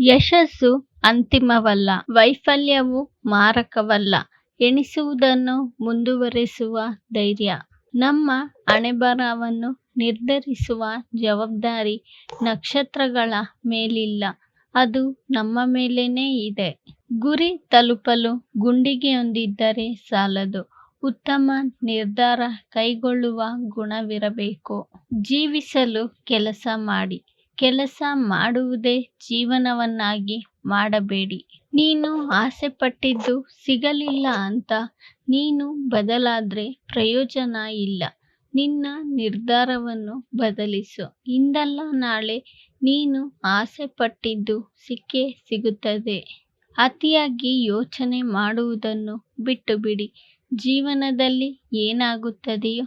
ಯಶಸ್ಸು ಅಂತಿಮವಲ್ಲ, ವೈಫಲ್ಯವು ಮಾರಕವಲ್ಲ. ಎಣಿಸುವುದನ್ನು ಮುಂದುವರೆಸುವ ಧೈರ್ಯ. ನಮ್ಮ ಹಣೆಬರಹವನ್ನು ನಿರ್ಧರಿಸುವ ಜವಾಬ್ದಾರಿ ನಕ್ಷತ್ರಗಳ ಮೇಲಿಲ್ಲ. ಅದು ನಮ್ಮ ಮೇಲೇನೇ ಇದೆ. ಗುರಿ ತಲುಪಲು ಗುಂಡಿಗೆಯೊಂದಿದ್ದರೆ ಸಾಲದು. ಉತ್ತಮ ನಿರ್ಧಾರ ಕೈಗೊಳ್ಳುವ ಗುಣವಿರಬೇಕು. ಜೀವಿಸಲು ಕೆಲಸ ಮಾಡಿ. ಕೆಲಸ ಮಾಡುವುದೇ ಜೀವನವನ್ನಾಗಿ ಮಾಡಬೇಡಿ. ನೀನು ಆಸೆಪಟ್ಟಿದ್ದು ಸಿಗಲಿಲ್ಲ ಅಂತ ನೀನು ಬದಲಾದ್ರೆ ಪ್ರಯೋಜನ ಇಲ್ಲ. ನಿನ್ನ ನಿರ್ಧಾರವನ್ನು ಬದಲಿಸು. ಇಂದಲ್ಲ ನಾಳೆ ನೀನು ಆಸೆಪಟ್ಟಿದ್ದು ಸಿಕ್ಕೇ ಸಿಗುತ್ತದೆ. ಅತಿಯಾಗಿ ಯೋಚನೆ ಮಾಡುವುದನ್ನು ಬಿಟ್ಟುಬಿಡಿ. ಜೀವನದಲ್ಲಿ ಏನಾಗುತ್ತದೆಯೋ